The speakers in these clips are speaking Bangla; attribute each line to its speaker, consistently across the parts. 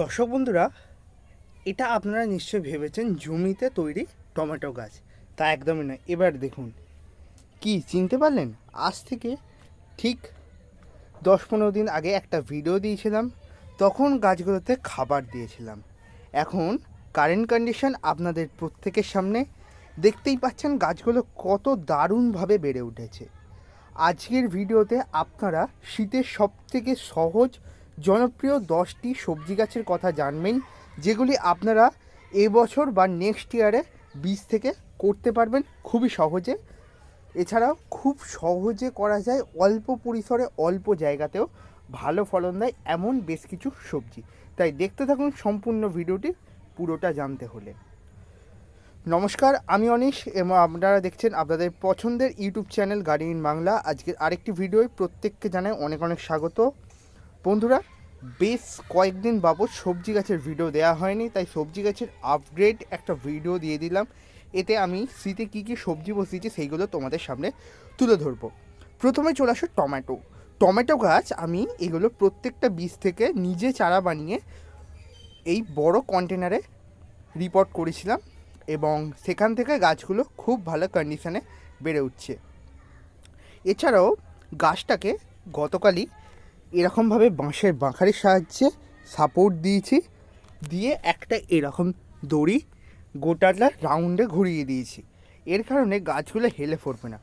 Speaker 1: দর্শক বন্ধুরা, এটা আপনারা নিশ্চয়ই ভেবেছেন জমিতে তৈরি টমেটো গাছ। তা একদমই নয়। এবার দেখুন, কি চিনতে পারলেন? আজ থেকে ঠিক দশ পনেরো দিন আগে একটা ভিডিও দিয়েছিলাম। তখন গাছগুলোতে খাবার দিয়েছিলাম। এখন কারেন্ট কন্ডিশন আপনাদের প্রত্যেকের সামনে। দেখতেই পাচ্ছেন গাছগুলো কত দারুণভাবে বেড়ে উঠেছে। আজকের ভিডিওতে আপনারা শীতের সবথেকে সহজ জনপ্রিয় দশটি সবজি গাছের কথা জানবেন, যেগুলি আপনারা এবছর বা নেক্সট ইয়ারে বীজ থেকে করতে পারবেন খুবই সহজে। এছাড়াও খুব সহজে করা যায়, অল্প পরিসরে অল্প জায়গাতেও ভালো ফলন দেয় এমন বেশ কিছু সবজি। তাই দেখতে থাকুন সম্পূর্ণ ভিডিওটি পুরোটা জানতে হলে। নমস্কার, আমি অনিশ। এবং আপনারা দেখছেন আপনাদের পছন্দের YouTube channel Gari in Bangla. আজকের আরেকটি ভিডিওয় প্রত্যেককে জানাই অনেক অনেক স্বাগত। বন্ধুরা, বেশ কয়েকদিন বাবদ সবজি গাছের ভিডিও দেওয়া হয়নি, তাই সবজি গাছের আপগ্রেড একটা ভিডিও দিয়ে দিলাম। এতে আমি শীতে কী কী সবজি বসিয়েছি সেইগুলো তোমাদের সামনে তুলে ধরবো। প্রথমে চলে আসো টমেটো। টমেটো গাছ আমি এগুলো প্রত্যেকটা বীজ থেকে নিজে চারা বানিয়ে এই বড় কন্টেনারে রিপোর্ট করেছিলাম এবং সেখান থেকে গাছগুলো খুব ভালো কন্ডিশনে বেড়ে উঠছে। এছাড়াও গাছটাকে গতকালই এরকমভাবে বাঁশের বাঁখারির সাহায্যে সাপোর্ট দিয়েছি। দিয়ে একটা এরকম দড়ি গোটাটা রাউন্ডে ঘুরিয়ে দিয়েছি। এর কারণে গাছগুলো হেলে পড়বে না।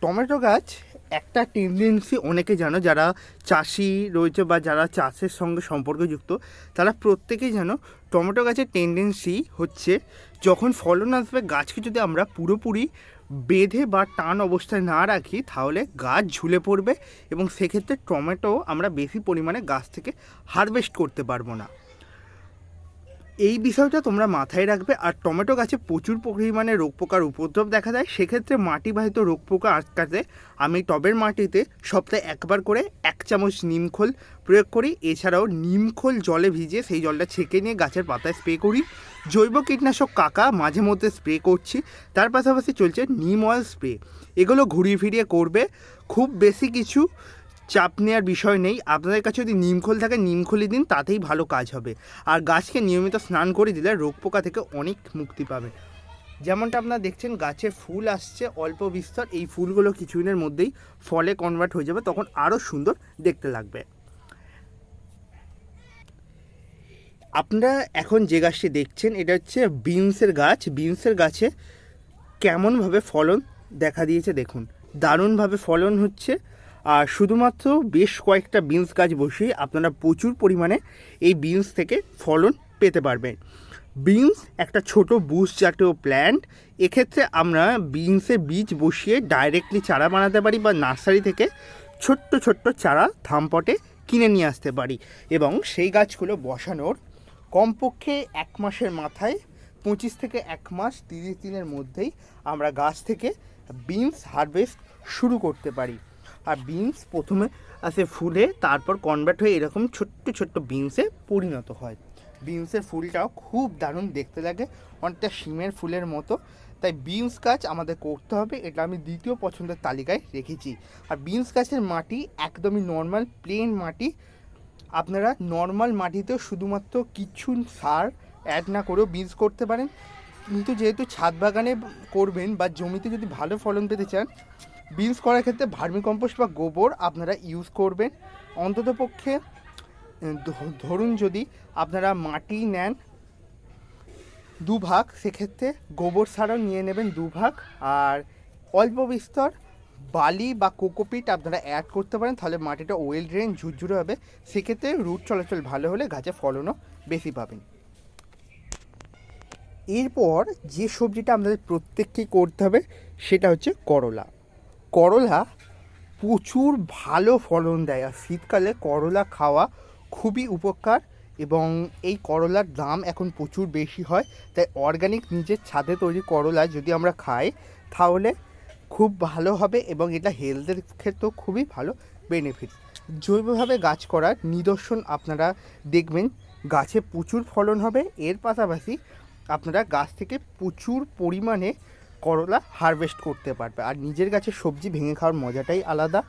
Speaker 1: টমেটো গাছ একটা টেন্ডেন্সি অনেকে জানো যারা চাষি রয়েছে বা যারা চাষের সঙ্গে সম্পর্কযুক্ত, তারা প্রত্যেকেই জানো টমেটো গাছের টেন্ডেন্সি হচ্ছে যখন ফলন আসবে, গাছকে যদি আমরা পুরোপুরি বেঁধে বা টান অবস্থায় না রাখি, তাহলে গাছ ঝুলে পড়বে এবং সেক্ষেত্রে টমেটো আমরা বেশি পরিমাণে গাছ থেকে হারভেস্ট করতে পারব না। এই বিষয়টা তোমরা মাথায় রাখবে, আর টমেটো গাছে প্রচুর পরিমাণে রোগ পোকার উপদ্রব দেখা যায় সেক্ষেত্রে মাটিবাহিত রোগ পোকা আটকাতে আমি টবের মাটিতে সপ্তাহে একবার করে এক চামচ নিমখোল প্রয়োগ করি। এছাড়াও নিমখোল জলে ভিজিয়ে সেই জলটা ছেঁকে নিয়ে গাছের পাতায় স্প্রে করি। জৈব কীটনাশক কাকা মাঝে মধ্যে স্প্রে করছি, তার পাশাপাশি চলছে নিম অয়েল স্প্রে। এগুলো ঘুরিয়ে ফিরিয়ে করবে। খুব বেশি কিছু চাপ নেওয়ার বিষয় নেই। আপনাদের কাছে যদি নিমখোল থাকে নিমখোলি দিন, তাতেই ভালো কাজ হবে। আর গাছকে নিয়মিত স্নান করে দিলে রোগ পোকা থেকে অনেক মুক্তি পাবে। যেমনটা আপনারা দেখছেন, গাছে ফুল আসছে, অল্প বিস্তর। এই ফুলগুলো কিছুদিনের মধ্যেই ফলে কনভার্ট হয়ে যাবে, তখন আরও সুন্দর দেখতে লাগবে। আপনারা এখন যে গাছটি দেখছেন, এটা হচ্ছে বিনসের গাছ। বিনসের গাছে কেমনভাবে ফলন দেখা দিয়েছে দেখুন। দারুণভাবে ফলন হচ্ছে। শুধুমাত্র বেশ কয়েকটা বিনস গাছ বসিয়ে আপনারা প্রচুর পরিমাণে এই বিনস থেকে ফলন পেতে পারবেন। বিনস একটা ছোট বুশ জাতীয় প্ল্যান্ট এক্ষেত্রে আমরা বিনসের বীজ বসিয়ে ডাইরেক্টলি চারা বানাতে পারি বা নার্সারি থেকে ছোট্ট ছোট্ট চারা থামপটে কিনে নিয়ে আসতে পারি এবং সেই গাছগুলো বসানোর কমপক্ষে এক মাসের মাথায় পঁচিশ থেকে এক মাস তিরিশ দিনের মধ্যেই আমরা গাছ থেকে বিনস হারভেস্ট শুরু করতে পারি। আর বিনস প্রথমে আসে ফুলে, তারপর কনভার্ট হয়ে এরকম ছোট্ট ছোট্ট বিনসে পরিণত হয়। বিনসের ফুলটাও খুব দারুণ দেখতে লাগে, অনেকটা শিমের ফুলের মতো। তাই বিনস গাছ আমাদের করতে হবে, এটা আমি দ্বিতীয় পছন্দের তালিকায় রেখেছি। আর বিনস গাছের মাটি একদমই নর্মাল প্লেন মাটি। আপনারা নর্মাল মাটিতেও শুধুমাত্র কিছু সার অ্যাড না করেও বীজ করতে পারেন। কিন্তু যেহেতু ছাদ বাগানে করবেন বা জমিতে যদি ভালো ফলন পেতে চান বিনস করার ক্ষেত্রে ভার্মি কম্পোস্ট বা গোবর আপনারা ইউজ করবেন। অন্তত পক্ষে ধরুন যদি আপনারা মাটি নেন দুভাগ, সেক্ষেত্রে গোবর সারও নিয়ে নেবেন দুভাগ। আর অল্প বিস্তর বালি বা কোকোপিট আপনারা অ্যাড করতে পারেন, তাহলে মাটিটা ওয়েল ড্রেন ঝুরঝুরে হবে। সেক্ষেত্রে রুট চলাচল ভালো হলে গাছে ফলনও বেশি পাবেন। এরপর যে সবজিটা আমাদের প্রত্যেককেই করতে হবে, সেটা হচ্ছে করলা। করলা প্রচুর ভালো ফলন দেয়। আর শীতকালে করলা খাওয়া খুবই উপকার এবং এই করলার দাম এখন প্রচুর বেশি হয়। তাই অর্গানিক নিজের ছাদে তৈরি করলা যদি আমরা খাই, তাহলে খুব ভালো হবে এবং এটা হেলথের ক্ষেত্রেও খুবই ভালো বেনিফিট জৈবভাবে গাছ করার নিদর্শন আপনারা দেখবেন, গাছে প্রচুর ফলন হবে। এর পাশাপাশি আপনারা গাছ থেকে প্রচুর পরিমাণে করলা হারভেস্ট করতে পারবে। আর নিজের গাছের সবজি ভেঙে খাওয়ার মজাটাই আলাদা।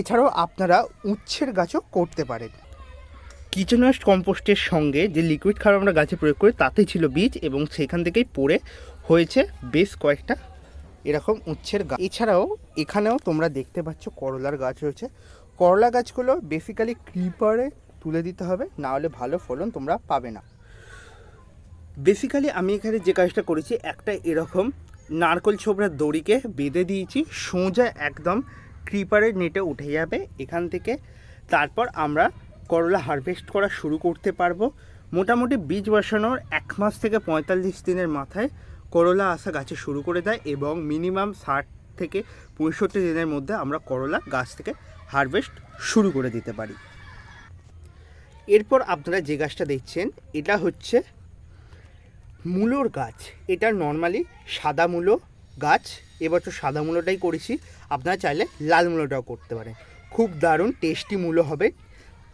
Speaker 1: এছাড়াও আপনারা উচ্ছের গাছও করতে পারেন। কিচেন কম্পোস্টের সঙ্গে যে লিকুইড খাবার আমরা গাছে প্রয়োগ করি, তাতেই ছিল বীজ এবং সেখান থেকেই পড়ে হয়েছে বেশ কয়েকটা এরকম উচ্ছের গাছ। এছাড়াও এখানেও তোমরা দেখতে পাচ্ছ করলার গাছ রয়েছে। করলা গাছগুলো বেসিক্যালি ক্রিপারে তুলে দিতে হবে, না হলে ভালো ফলন তোমরা পাবে না। বেসিক্যালি আমি এখানে যে কাজটা করেছি, একটা এরকম নারকল ছোবড়ার দড়িকে বেঁধে দিয়েছি, সোজা একদম ক্রিপারের নেটে উঠে যাবে, এখান থেকে। তারপর আমরা করলা হারভেস্ট করা শুরু করতে পারব। মোটামুটি বীজ বসানোর এক মাস থেকে পঁয়তাল্লিশ দিনের মাথায় করলা আসা গাছে শুরু করে দেয় এবং মিনিমাম ষাট থেকে পঁয়ষট্টি দিনের মধ্যে আমরা করলা গাছ থেকে হারভেস্ট শুরু করে দিতে পারি। এরপর আপনারা যে গাছটা দেখছেন, এটা হচ্ছে মূলোর গাছ। এটা নর্মালি সাদা মূলো গাছ। এবছর সাদা মূলোটাই করেছি। আপনারা চাইলে লাল মূলোটাও করতে পারেন। খুব দারুণ টেস্টি মূলো হবে।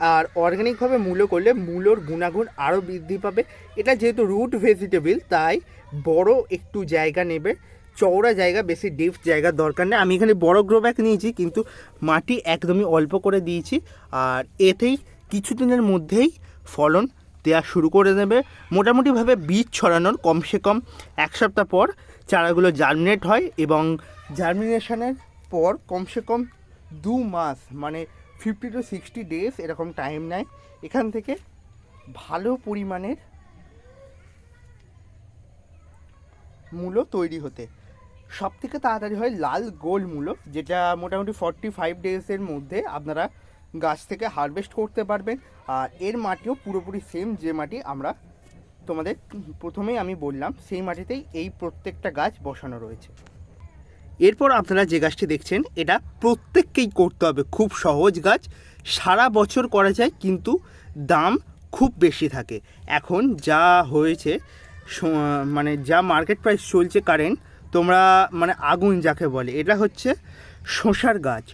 Speaker 1: আর অর্গ্যানিকভাবে মূলো করলে মূলোর গুণাগুণ আরও বৃদ্ধি পাবে। এটা যেহেতু রুট ভেজিটেবল তাই বড় একটু জায়গা নেবে। চওড়া জায়গা, বেশি ডিপ জায়গার দরকার নেই। আমি এখানে বড় গ্রো ব্যাগ নিয়েছি, কিন্তু মাটি একদমই অল্প করে দিয়েছি। আর এতেই কিছুদিনের মধ্যেই ফলন দেওয়া শুরু করে দেবে। মোটামুটিভাবে বীজ ছড়ানোর কমসে কম এক সপ্তাহ পর চারাগুলো জার্মিনেট হয় এবং জার্মিনেশনের পর কমসে কম দু মাস মানে ফিফটি টু সিক্সটি ডেজ এরকম টাইম নেয়। এখান থেকে ভালো পরিমাণের মূলো তৈরি হতে। সব থেকে তাড়াতাড়ি হয় লাল গোল মূলো, যেটা মোটামুটি ফর্টি ফাইভ ডেজের মধ্যে আপনারা গাছ থেকে হারভেস্ট করতে পারবেন। আর এর মাটিও পুরোপুরি সেম যে মাটি আমরা তোমাদের প্রথমেই আমি বললাম, সেই মাটিতেই এই প্রত্যেকটা গাছ বসানো রয়েছে। এরপর আপনারা যে গাছটি দেখছেন, এটা প্রত্যেককেই করতে হবে। খুব সহজ গাছ, সারা বছর করা যায়, কিন্তু দাম খুব বেশি থাকে। এখন যা হয়েছে মানে যা মার্কেট প্রাইস চলছে কারেন্ট তোমরা মানে আগুন যাকে বলে, এটা হচ্ছে শশার গাছ।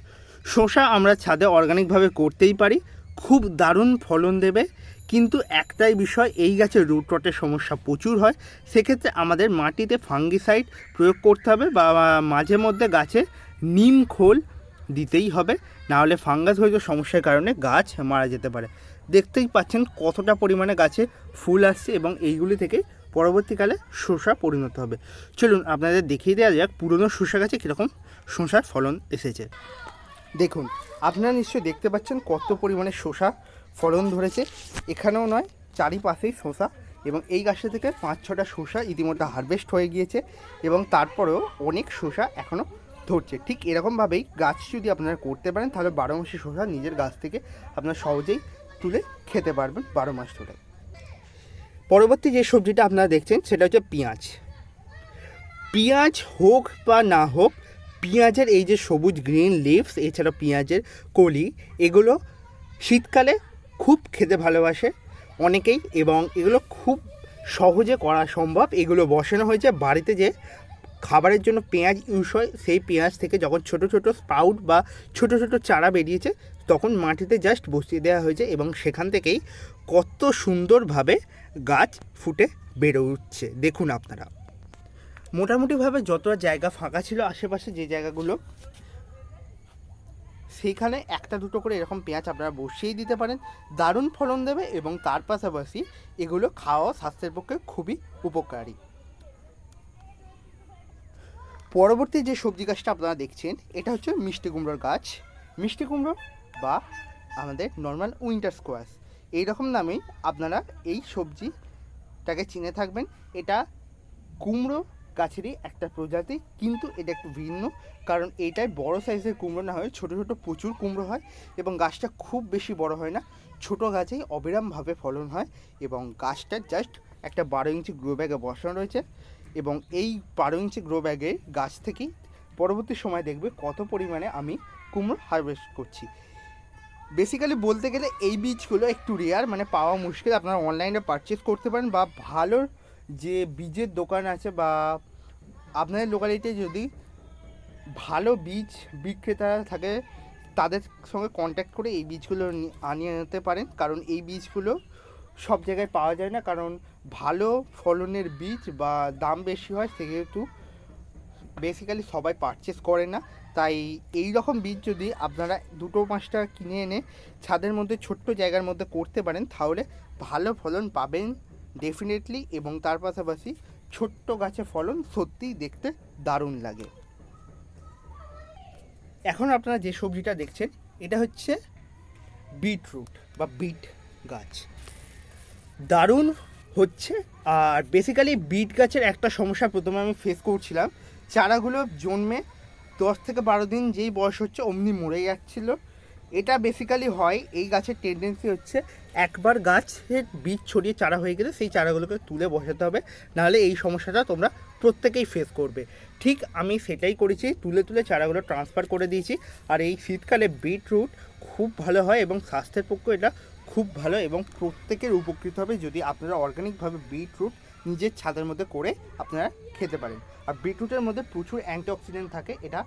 Speaker 1: শশা আমরা ছাদে অর্গানিকভাবে করতেই পারি, খুব দারুণ ফলন দেবে। কিন্তু একটাই বিষয়, এই গাছের রুট রটের সমস্যা প্রচুর হয়, সেক্ষেত্রে আমাদের মাটিতে ফাঙ্গিসাইড প্রয়োগ করতে হবে বা মাঝে মধ্যে গাছে নিম খোল দিতেই হবে, নাহলে ফাঙ্গাস হয়তো সমস্যার কারণে গাছ মারা যেতে পারে। দেখতেই পাচ্ছেন কতটা পরিমাণে গাছে ফুল আসছে এবং এইগুলি থেকে পরবর্তীকালে শসা পরিণত হবে। চলুন আপনাদের দেখিয়ে দেওয়া যাক পুরনো শসা গাছে কীরকম শসার ফলন এসেছে। দেখুন, আপনারা নিশ্চয়ই দেখতে পাচ্ছেন কত পরিমাণে শসা ফলন ধরেছে। এখানেও নয়, চারিপাশেই শসা এবং এই গাছটা থেকে পাঁচ ছটা শসা ইতিমধ্যে হারভেস্ট হয়ে গিয়েছে এবং তারপরেও অনেক শসা এখনও ধরছে। ঠিক এরকমভাবেই গাছ যদি আপনারা করতে পারেন, তাহলে বারো মাসে শসা নিজের গাছ থেকে আপনারা সহজেই তুলে খেতে পারবেন বারো মাস ধরে। পরবর্তী যে সবজিটা আপনারা দেখছেন, সেটা হচ্ছে পেঁয়াজ। পেঁয়াজ হোক বা না হোক পেঁয়াজের এই যে সবুজ গ্রিন লিভস এছাড়া পেঁয়াজের কলি, এগুলো শীতকালে খুব খেতে ভালোবাসে অনেকেই এবং এগুলো খুব সহজে করা সম্ভব। এগুলো বসানো হয়েছে বাড়িতে যে খাবারের জন্য পেঁয়াজ ইউজ হয়, সেই পেঁয়াজ থেকে যখন ছোট ছোট স্পাউট বা ছোট ছোট চারা বেরিয়েছে, তখন মাটিতে জাস্ট বসিয়ে দেওয়া হয়েছে এবং সেখান থেকেই কত সুন্দরভাবে গাছ ফুটে উঠছে দেখুন আপনারা। মোটামুটিভাবে যতটা জায়গা ফাঁকা ছিল আশেপাশে যে জায়গাগুলো, সেইখানে একটা দুটো করে এরকম পেঁয়াজ আপনারা বসিয়েই দিতে পারেন, দারুণ ফলন দেবে এবং তার পাশাপাশি এগুলো খাওয়া স্বাস্থ্যের পক্ষে খুবই উপকারী। পরবর্তী যে সবজি গাছটা আপনারা দেখছেন, এটা হচ্ছে মিষ্টি কুমড়োর গাছ। মিষ্টি কুমড়ো বা আমাদের নর্মাল উইন্টার স্কোয়াশ এই রকম নামেই আপনারা এই সবজিটাকে চিনে থাকবেন। এটা কুমড়ো গাছেরই একটা প্রজাতি, কিন্তু এটা একটু ভিন্ন, কারণ এইটায় বড় সাইজের কুমড়ো, না হয় ছোট ছোট প্রচুর কুমড়ো হয় এবং গাছটা খুব বেশি বড় হয় না। ছোট গাছেই অবিরামভাবে ফলন হয় এবং গাছটা জাস্ট একটা বারো ইঞ্চি গ্রো ব্যাগে বসানো রয়েছে এবং এই বারো ইঞ্চি গ্রো ব্যাগে গাছ থেকেই পরবর্তী সময় দেখবে কত পরিমাণে আমি কুমড়ো হারভেস্ট করছি। বেসিক্যালি বলতে গেলে এই বীজগুলো একটু রেয়ার মানে পাওয়া মুশকিল। আপনারা অনলাইনে পারচেস করতে পারেন বা ভালো যে বীজের দোকান আছে বা আপনাদের লোকালিটিতে যদি ভালো বীজ বিক্রেতারা থাকে, তাদের সঙ্গে কন্ট্যাক্ট করে এই বীজগুলো আনিয়ে নিতে পারেন। কারণ এই বীজগুলো সব জায়গায় পাওয়া যায় না। কারণ ভালো ফলনের বীজ বা দাম বেশি হয়, সেহেতু বেসিক্যালি সবাই পারচেস করে না। তাই এই রকম বীজ যদি আপনারা দুটো পাঁচটা কিনে এনে ছাদের মধ্যে ছোট্ট জায়গার মধ্যে করতে পারেন, তাহলে ভালো ফলন পাবেন ডেফিনেটলি এবং তার পাশাপাশি ছোট্ট গাছে ফলন সত্যিই দেখতে দারুণ লাগে। এখন আপনারা যে সবজিটা দেখছেন, এটা হচ্ছে বিটরুট বা বিট গাছ। দারুণ হচ্ছে আর বেসিক্যালি বিট গাছের একটা সমস্যা প্রথমে আমি ফেস করছিলাম। চারাগুলো জন্মে দশ থেকে বারো দিন যেই বয়স হচ্ছে অমনি মরে যাচ্ছিল। এটা বেসিক্যালি হয়, এই গাছের টেন্ডেন্সি হচ্ছে একবার গাছের বীজ ছড়িয়ে চারা হয়ে গেলে সেই চারাগুলোকে তুলে বসাতে হবে। নাহলে এই সমস্যাটা তোমরা প্রত্যেকেই ফেস করবে। ঠিক আমি সেটাই করেছি, তুলে তুলে চারাগুলো ট্রান্সফার করে দিয়েছি। আর এই শীতকালে বিটরুট খুব ভালো হয় এবং স্বাস্থ্যের পক্ষে এটা খুব ভালো এবং প্রত্যেকের উপকৃত হবে যদি আপনারা অর্গানিকভাবে বিটরুট নিজের ছাদের মধ্যে করে আপনারা খেতে পারেন। আর বিটরুটের মধ্যে প্রচুর অ্যান্টিঅক্সিডেন্ট থাকে, এটা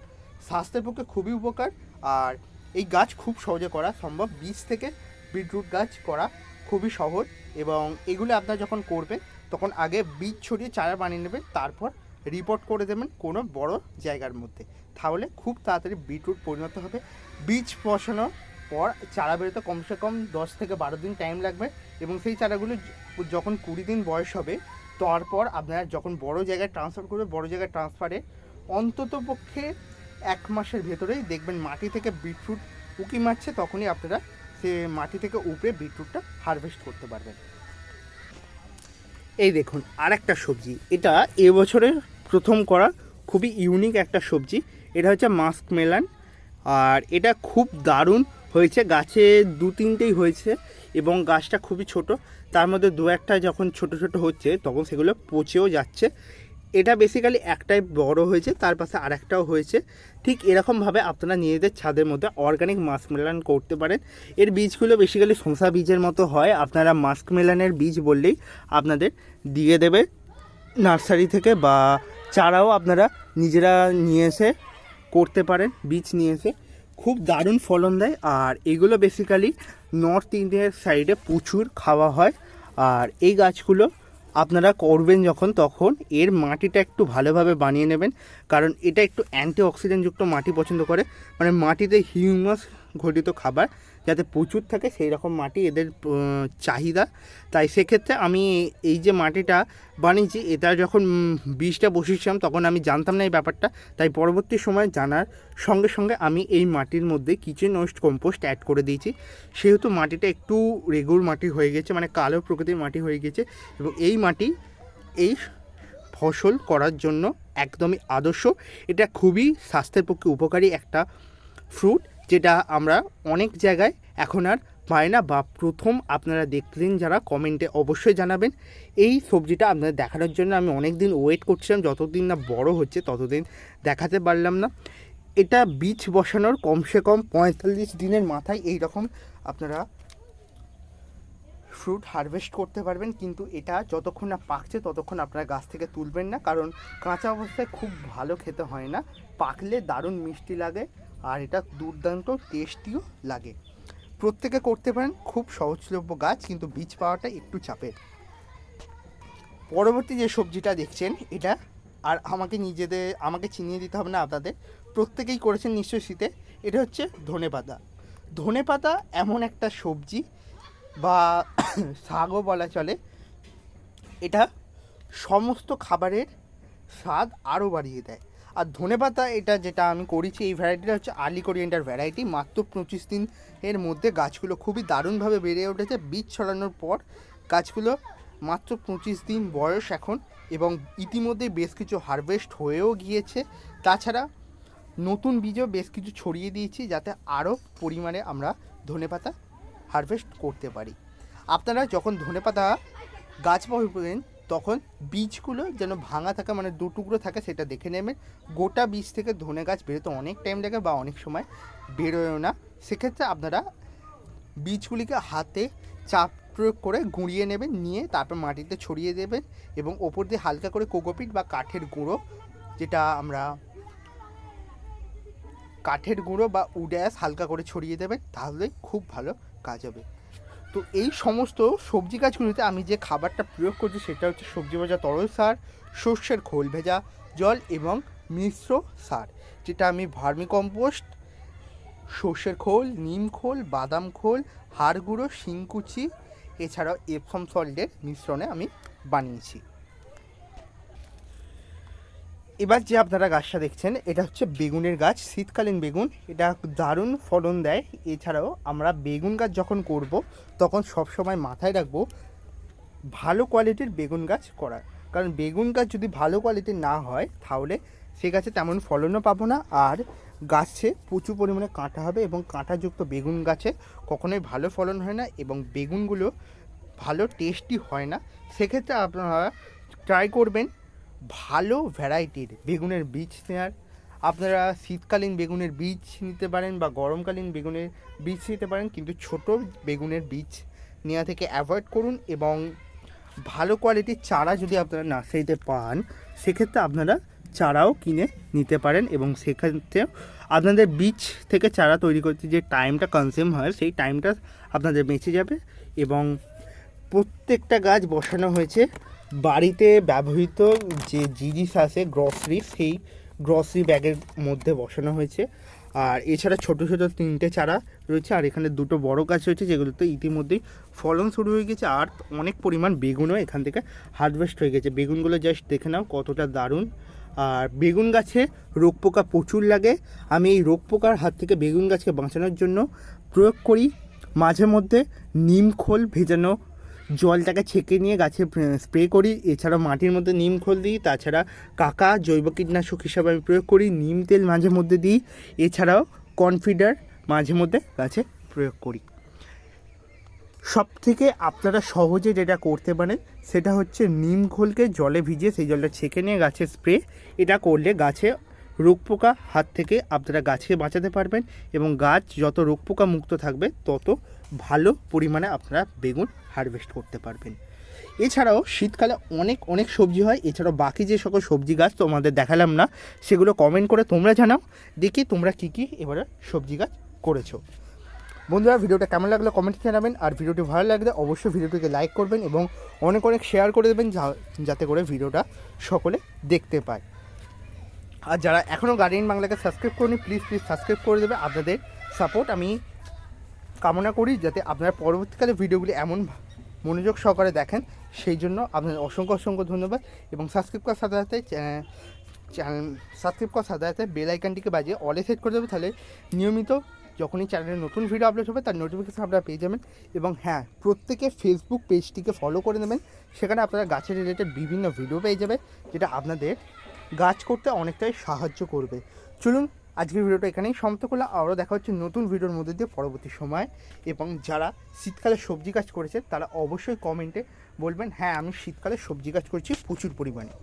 Speaker 1: স্বাস্থ্যের পক্ষে খুবই উপকার। আর এই গাছ খুব সহজে করা সম্ভব। বীজ থেকে বিটরুট গাছ করা খুবই সহজ এবং এগুলো আপনারা যখন করবেন, তখন আগে বীজ ছড়িয়ে চারা বানিয়ে নেবেন, তারপর রিপোর্ট করে দেবেন কোনো বড় জায়গার মধ্যে। তাহলে খুব তাড়াতাড়ি বিটরুট পরিণত হবে। বীজ বসানোর পর চারা বেরোতে কমসে কম দশ থেকে বারো দিন টাইম লাগবে এবং সেই চারাগুলো যখন কুড়ি দিন বয়স হবে, তারপর আপনারা যখন বড় জায়গায় ট্রান্সফার করবে, বড় জায়গায় ট্রান্সফারে অন্তত পক্ষে এক মাসের ভেতরেই দেখবেন মাটি থেকে বিটরুট উকি মারছে, তখনই আপনারা মাটি থেকে উপরে বিটরুটটা হারভেস্ট করতে পারবেন। এই দেখুন আর একটা সবজি। এটা এবছরের প্রথম করা, খুবই ইউনিক একটা সবজি। এটা হচ্ছে মাস্ক মেলান আর এটা খুব দারুণ হয়েছে। গাছে দু তিনটেই হয়েছে এবং গাছটা খুবই ছোট। তার মধ্যে দু একটা যখন ছোট ছোট হচ্ছে, তখন সেগুলো পচেও যাচ্ছে। এটা বেসিক্যালি একটাই বড় হয়েছে, তার পাশে আরেকটাও হয়েছে। ঠিক এরকমভাবে আপনারা নিজেদের ছাদের মধ্যে অর্গানিক মাস্ক মেলান করতে পারেন। এর বীজগুলো বেসিক্যালি শসা বীজের মতো হয়। আপনারা মাস্ক মেলানের বীজ বললেই আপনাদের দিয়ে দেবে নার্সারি থেকে বা চারাও আপনারা নিজেরা নিয়ে এসে করতে পারেন, বীজ নিয়ে এসে। খুব দারুণ ফলন দেয়। আর এগুলো বেসিক্যালি নর্থ ইন্ডিয়ার সাইডে প্রচুর খাওয়া হয়। আর এই গাছগুলো আপনারা করবেন যখন, তখন এর মাটিটা একটু ভালোভাবে বানিয়ে নেবেন। কারণ এটা একটু অ্যান্টি অক্সিডেন্টযুক্ত মাটি পছন্দ করে। মানে মাটিতে হিউমাস ঘটিত খাবার যাতে প্রচুর থাকে সেই রকম মাটি এদের চাহিদা। তাই সেক্ষেত্রে আমি এই যে মাটিটা বানিয়েছি, এটা যখন বীজটা বসিয়েছিলাম তখন আমি জানতাম না এই ব্যাপারটা। তাই পরবর্তী সময় জানার সঙ্গে সঙ্গে আমি এই মাটির মধ্যে কিচেন ওয়েস্ট কম্পোস্ট অ্যাড করে দিয়েছি। সেহেতু মাটিটা একটু রেগুর মাটি হয়ে গেছে মানে কালো প্রকৃতির মাটি হয়ে গেছে এবং এই মাটি এই ফসল করার জন্য একদমই আদর্শ। এটা খুবই স্বাস্থ্যের পক্ষে উপকারী একটা ফ্রুট। যেটা আমরা অনেক জায়গায় এখন আর পাই না বা প্রথম আপনারা দেখলেন যারা কমেন্টে অবশ্যই জানাবেন। এই সবজিটা আপনাদের দেখানোর জন্য আমি অনেক দিন ওয়েট করছিলাম, যতদিন না বড় হচ্ছে ততদিন দেখাতে পারলাম না। এটা বীজ বসানোর কমসে কম পঁয়তাল্লিশ দিনের মাথায় এই রকম আপনারা ফ্রুট হারভেস্ট করতে পারবেন, কিন্তু এটা যতক্ষণ না পাকছে ততক্ষণ আপনারা গাছ থেকে তুলবেন না, কারণ কাঁচা অবস্থায় খুব ভালো খেতে হয় না। পাকলে দারুণ মিষ্টি লাগে। আর এটা দুর্দান্ত টেস্টিও লাগে। প্রত্যেকে করতে পারেন খুব সহজলভ্য গাছ, কিন্তু বীজ পাওয়াটা একটু চাপের। পরবর্তী যে সবজিটা দেখছেন, এটা আর আমাকে নিজেদের, আমাকে চিনিয়ে দিতে হবে না আপনাদের, প্রত্যেকেই করেছেন নিশ্চয়ই শীতে, এটা হচ্ছে ধনেপাতা। ধনেপাতা এমন একটা সবজি বা শাকও বলা চলে, এটা সমস্ত খাবারের স্বাদ আরও বাড়িয়ে দেয়। আর ধনেপাতা এটা যেটা আমি করেছি, এই ভ্যারাইটিটা হচ্ছে আর্লি কোরিয়েন্টার ভ্যারাইটি মাত্র পঁচিশ দিন এর মধ্যে গাছগুলো খুবই দারুণভাবে বেড়ে উঠেছে। বীজ ছড়ানোর পর গাছগুলো মাত্র পঁচিশ দিন বয়স এখন এবং ইতিমধ্যে বেশ কিছু হারভেস্ট হয়েও গিয়েছে। তাছাড়া নতুন বীজও বেশ কিছু ছড়িয়ে দিয়েছি যাতে আরও পরিমাণে আমরা ধনেপাতা হারভেস্ট করতে পারি। আপনারা যখন ধনেপাতা গাছ বসাবেন তখন বীজগুলো যেন ভাঙা থাকে মানে দু টুকরো থাকে সেটা দেখে নেবেন গোটা বীজ থেকে ধনে গাছ বেরোতে অনেক টাইম লাগে বা অনেক সময় বেরোয়ও না। সেক্ষেত্রে আপনারা বীজগুলিকে হাতে চাপ প্রয়োগ করে গুঁড়িয়ে নেবেন, নিয়ে তারপর মাটিতে ছড়িয়ে দেবেন এবং ওপর দিয়ে হালকা করে কোকোপিট বা কাঠের গুঁড়ো, যেটা আমরা কাঠের গুঁড়ো বা উড্যাস হালকা করে ছড়িয়ে দেবেন, তাহলে খুব ভালো কাজ হবে। তো এই সমস্ত সবজি গাছগুলিতে আমি যে খাবারটা প্রয়োগ করছি সেটা হচ্ছে সবজি ভাজা তরল সার শস্যের খোল ভেজা জল এবং মিশ্র সার, যেটা আমি ভার্মি কম্পোস্ট সর্ষের খোল, নিম খোল, বাদাম খোল, হাড় গুঁড়ো, শিংকুচি, এছাড়াও এফম সল্টের মিশ্রণে আমি বানিয়েছি। এবার যে আপনারা গাছটা দেখছেন, এটা হচ্ছে বেগুনের গাছ, শীতকালীন বেগুন। এটা দারুণ ফলন দেয়। এছাড়াও আমরা বেগুন গাছ যখন করব, তখন সব সময় মাথায় রাখব ভালো কোয়ালিটির বেগুন গাছ করার। কারণ বেগুন গাছ যদি ভালো কোয়ালিটির না হয়, তাহলে সে গাছে তেমন ফলনও পাবো না। আর গাছে প্রচুর পরিমাণে কাঁটা হবে এবং কাঁটাযুক্ত বেগুন গাছে কখনোই ভালো ফলন হয় না এবং বেগুনগুলো ভালো টেস্টি হয় না। সেক্ষেত্রে আপনারা ট্রাই করবেন ভালো ভ্যারাইটির বেগুনের বীজ নেওয়ার আপনারা শীতকালীন বেগুনের বীজ নিতে পারেন বা গরমকালীন বেগুনের বীজ নিতে পারেন, কিন্তু ছোট বেগুনের বীজ নেওয়া থেকে অ্যাভয়েড করুন এবং ভালো কোয়ালিটির চারা যদি আপনারা নার্সারিতে পান, সেক্ষেত্রে আপনারা চারাও কিনে নিতে পারেন এবং সেক্ষেত্রে আপনাদের বীজ থেকে চারা তৈরি করতে যে টাইমটা কনজিউম হয়, সেই টাইমটা আপনাদের বেঁচে যাবে এবং প্রত্যেকটা গাছ বসানো হয়েছে। বাড়িতে ব্যবহৃত যে জিনিস আছে গ্রসারি সেই গ্রসারি ব্যাগের মধ্যে বসানো হয়েছে। আর এছাড়া ছোট ছোট তিনটে চারা রয়েছে, আর এখানে দুটো বড় গাছ রয়েছে, যেগুলোতে ইতিমধ্যেই ফলন শুরু হয়ে গেছে, আর অনেক পরিমাণ বেগুনও এখান থেকে হারভেস্ট হয়ে গেছে। বেগুনগুলো জাস্ট দেখে নাও কতটা দারুণ। আর বেগুন গাছে রোগ পোকা প্রচুর লাগে। আমি এই রোগ পোকার হাত থেকে বেগুন গাছকে বাঁচানোর জন্য প্রয়োগ করি। মাঝে মধ্যে নিম খোল ভেজানো জলটাকে ছেঁকে নিয়ে গাছে স্প্রে করি। এছাড়া মাটির মধ্যে নিম খোল দিই। তাছাড়া কাকা জৈব কীটনাশক হিসাবে আমি প্রয়োগ করি। নিম তেল মাঝে মধ্যে দিই। এছাড়াও কনফিডার মাঝে মধ্যে গাছে প্রয়োগ করি। সব থেকে আপনারা সহজে যেটা করতে পারেন, সেটা হচ্ছে নিম খোলকে জলে ভিজিয়ে সেই জলটা ছেঁকে নিয়ে গাছে স্প্রে এটা করলে গাছে রোগ পোকা হাত থেকে আপনারা গাছকে বাঁচাতে পারবেন এবং গাছ যত রোগ পোকা মুক্ত থাকবে, তত ভালো পরিমাণে আপনারা বেগুন হারভেস্ট করতে পারবেন। এছাড়াও শীতকালে অনেক অনেক সবজি হয়। এছাড়াও বাকি যে সকল সবজি গাছ তোমাদের দেখালাম না, সেগুলো কমেন্ট করে তোমরা জানাও। দেখি তোমরা কী কী এবারে সবজি গাছ করেছ। বন্ধুরা, ভিডিওটা কেমন লাগল কমেন্টে জানাবেন। আর ভিডিওটি ভালো লাগলে অবশ্যই ভিডিওটিকে লাইক করবেন এবং অনেক অনেক শেয়ার করে দেবেন যাতে করে ভিডিওটা সকলে দেখতে পায়। আর যারা এখনও গার্ডিয়ান বাংলাকে সাবস্ক্রাইব করেনি প্লিজ প্লিজ সাবস্ক্রাইব করে দেবে। আপনাদের সাপোর্ট আমি কামনা করি যাতে আপনারা পরবর্তীকালে ভিডিওগুলি এমন মনোযোগ সহকারে দেখেন। সেই জন্য আপনাদের অসংখ্য অসংখ্য ধন্যবাদ এবং সাবস্ক্রাইব করার সাথে সাথে চ্যানেল সাবস্ক্রাইব করার সাথে সাথে বেল আইকনটিকে বাজিয়ে অলে সেট করে দেবে। তাহলে নিয়মিত যখনই চ্যানেলে নতুন ভিডিও আপলোড হবে, তার নোটিফিকেশন আপনারা পেয়ে যাবেন। এবং হ্যাঁ প্রত্যেকে ফেসবুক পেজটিকে ফলো করে নেবেন। সেখানে আপনারা গাছের রিলেটেড বিভিন্ন ভিডিও পেয়ে যাবে, যেটা আপনাদের গাছ করতে অনেকটাই সাহায্য করবে। চলুন আজকের ভিডিওটা এখানেই সমাপ্ত করলাম। আবারও দেখা হচ্ছে নতুন ভিডিওর মধ্যে দিয়ে পরবর্তী সময়। এবং যারা শীতকালে সবজি গাছ করেছে, তারা অবশ্যই কমেন্টে বলবেন হ্যাঁ আমি শীতকালে সবজি গাছ করেছি প্রচুর পরিমাণে।